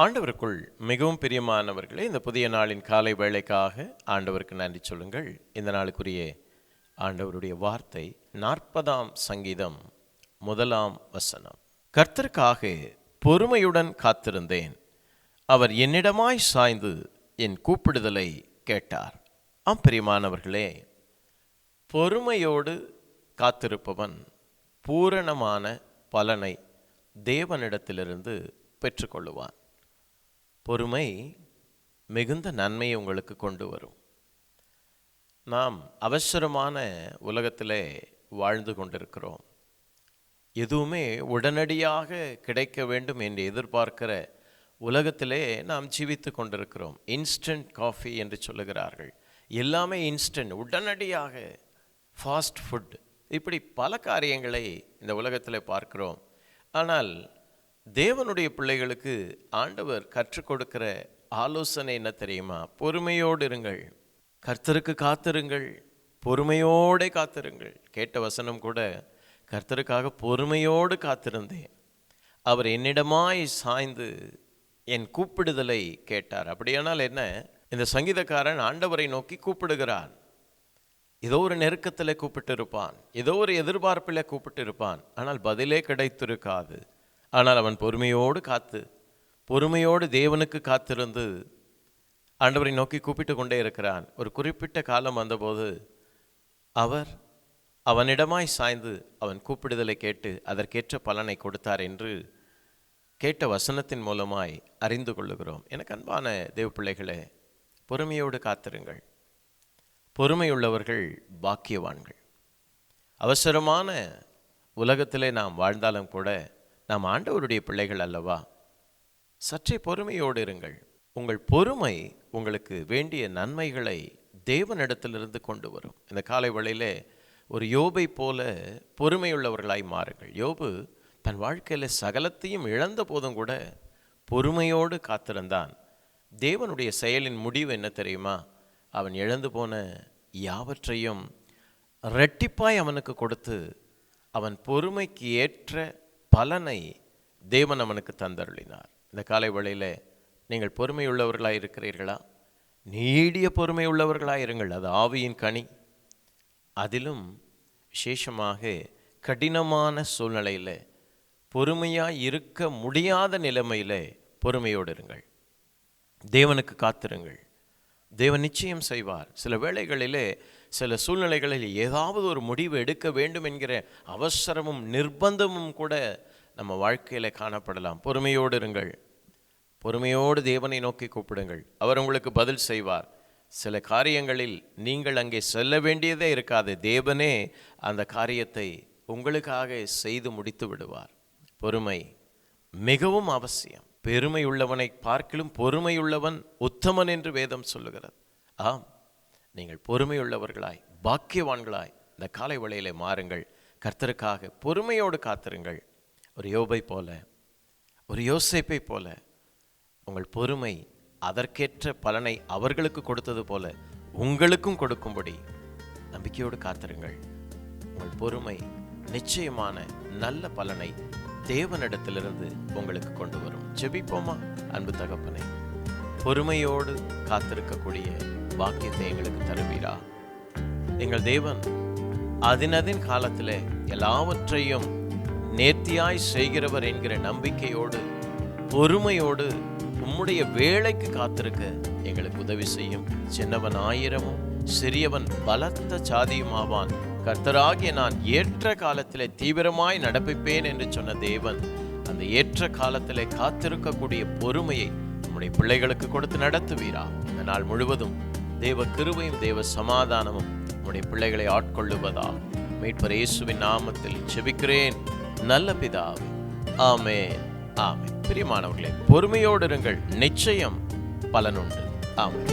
ஆண்டவருக்குள் மிகவும் பிரியமானவர்களே இந்த புதிய நாளின் காலை வேளைக்காக ஆண்டவருக்கு நன்றி சொல்லுங்கள். இந்த நாளுக்குரிய ஆண்டவருடைய வார்த்தை நாற்பதாம் சங்கீதம் முதலாம் வசனம். கர்த்தருக்காக பொறுமையுடன் காத்திருந்தேன். அவர் என்னிடமாய் சாய்ந்து என் கூப்பிடுதலை கேட்டார். ஆம் பிரியமானவர்களே பொறுமையோடு காத்திருப்பவன் பூரணமான பலனை தேவனிடத்திலிருந்து பெற்றுக்கொள்ளுவான். பொறுமை மிகுந்த நன்மையை உங்களுக்கு கொண்டு வரும். நாம் அவசரமான உலகத்திலே வாழ்ந்து கொண்டிருக்கிறோம். எதுவுமே உடனடியாக கிடைக்க வேண்டும் என்று எதிர்பார்க்கிற உலகத்திலே நாம் ஜீவித்து கொண்டிருக்கிறோம். இன்ஸ்டன்ட் காஃபி என்று சொல்லுகிறார்கள். எல்லாமே இன்ஸ்டன்ட் உடனடியாக ஃபாஸ்ட் ஃபுட் இப்படி பல காரியங்களை இந்த உலகத்தில் பார்க்கிறோம். ஆனால் தேவனுடைய பிள்ளைகளுக்கு ஆண்டவர் கற்றுக் கொடுக்கிற ஆலோசனை என்ன தெரியுமா? பொறுமையோடு இருங்கள். கர்த்தருக்கு காத்திருங்கள். பொறுமையோடு காத்திருங்கள். கேட்ட வசனம் கூட கர்த்தருக்காக பொறுமையோடு காத்திருந்தேன். அவர் என்னிடமாய் சாய்ந்து என் கூப்பிடுதலை கேட்டார். அப்படியானால் என்ன? இந்த சங்கீதக்காரன் ஆண்டவரை நோக்கி கூப்பிடுகிறான். ஏதோ ஒரு நெருக்கத்தில் கூப்பிட்டு இருப்பான் ஏதோ ஒரு எதிர்பார்ப்பில் கூப்பிட்டு இருப்பான் ஆனால் பதிலே கிடைத்திருக்காது. ஆனால் அவன் பொறுமையோடு காத்து பொறுமையோடு தேவனுக்கு காத்திருந்து ஆண்டவரை நோக்கி கூப்பிட்டு கொண்டே இருக்கிறான். ஒரு குறிப்பிட்ட காலம் வந்தபோது அவர் அவனிடமாய் சாய்ந்து அவன் கூப்பிடுதலை கேட்டு அதற்கேற்ற பலனை கொடுத்தார் என்று கேட்ட வசனத்தின் மூலமாய் அறிந்து கொள்ளுகிறோம். எனக்கு அன்பான தேவ பிள்ளைகளே பொறுமையோடு காத்திருங்கள். பொறுமையுள்ளவர்கள் பாக்கியவான்கள். அவசரமான உலகத்திலே நாம் வாழ்ந்தாலும் கூட நாம் ஆண்டவருடைய பிள்ளைகள் அல்லவா? சற்றே பொறுமையோடு இருங்கள். உங்கள் பொறுமை உங்களுக்கு வேண்டிய நன்மைகளை தேவனிடத்திலிருந்து கொண்டு வரும். இந்த காலை வேளையிலே ஒரு யோபை போல பொறுமையுள்ளவர்களாய் மாறுங்கள். யோபு தன் வாழ்க்கையில் சகலத்தையும் இழந்த போதும் கூட பொறுமையோடு காத்திருந்தான். தேவனுடைய செயலின் முடிவு என்ன தெரியுமா? அவன் இழந்து போன யாவற்றையும் ரெட்டிப்பாய் அவனுக்கு கொடுத்து அவன் பொறுமைக்கு ஏற்ற பலனை தேவன் அவனுக்கு தந்தருளினார். இந்த காலை வேளையில் நீங்கள் பொறுமையுள்ளவர்களாக இருக்கிறீர்களா? நீடிய பொறுமை உள்ளவர்களாக இருங்கள். அது ஆவியின் கனி. அதிலும் விசேஷமாக கடினமான சூழ்நிலையில் பொறுமையாக இருக்க முடியாத நிலைமையில் பொறுமையோடு இருங்கள். தேவனுக்கு காத்திருங்கள். தேவன் நிச்சயம் செய்வார். சில வேளைகளிலே சில சூழ்நிலைகளில் ஏதாவது ஒரு முடிவு எடுக்க வேண்டும் என்கிற அவசரமும் நிர்பந்தமும் கூட நம்ம வாழ்க்கையில் காணப்படலாம். பொறுமையோடு இருங்கள். பொறுமையோடு தேவனை நோக்கி கூப்பிடுங்கள். அவர் உங்களுக்கு பதில் செய்வார். சில காரியங்களில் நீங்கள் அங்கே செல்ல வேண்டியதே இருக்காது. தேவனே அந்த காரியத்தை உங்களுக்காக செய்து முடித்து விடுவார். பொறுமை மிகவும் அவசியம். பெருமை உள்ளவனை பார்க்கிலும் பொறுமையுள்ளவன் உத்தமன் என்று வேதம் சொல்லுகிறது. ஆம். நீங்கள் பொறுமையுள்ளவர்களாய் பாக்கியவான்களாய் இந்த காலை வழியிலே மாறுங்கள். கர்த்தருக்காக பொறுமையோடு காத்திருங்கள். ஒரு யோபை போல ஒரு யோசிப்பை போல உங்கள் பொறுமை அதற்கேற்ற பலனை அவர்களுக்கு கொடுத்தது போல உங்களுக்கும் கொடுக்கும்படி நம்பிக்கையோடு காத்திருங்கள். உங்கள் பொறுமை நிச்சயமான நல்ல பலனை தேவனிடத்திலிருந்து உங்களுக்கு கொண்டு வரும். ஜெபிப்போமா? அன்பு தகப்பனை பொறுமையோடு காத்திருக்கக்கூடிய வாக்கியத்தை எங்களுக்கு தருவீரா? எங்கள் தேவன் அதினதின் காலத்தில் எல்லாவற்றையும் நேர்த்தியாய் செய்கிறவர் என்கிற நம்பிக்கையோடு பொறுமையோடு உம்முடைய வேலைக்கு காத்திருக்க எங்களுக்கு உதவி செய்யும். சின்னவன் ஆயிரமும் சிறியவன் பலத்த சாதியுமாவான். கர்த்தராகிய நான் ஏற்ற காலத்திலே தீவிரமாய் நடப்பிப்பேன் என்று சொன்ன தேவன் அந்த ஏற்ற காலத்திலே காத்திருக்கக்கூடிய பொறுமையை நம்முடைய பிள்ளைகளுக்கு கொடுத்து நடத்துவீரா? இந்த நாள் முழுவதும் தேவ கிருபையும் தேவ சமாதானமும் உம்முடைய பிள்ளைகளை ஆட்கொள்ளுவதாக. மீட்பர் இயேசுவின் நாமத்தில் செபிக்கிறேன் நல்ல பிதாவே ஆமே ஆமே பிரியமானவர்களே பொறுமையோடு இருங்கள். நிச்சயம் பலனுண்டு ஆமே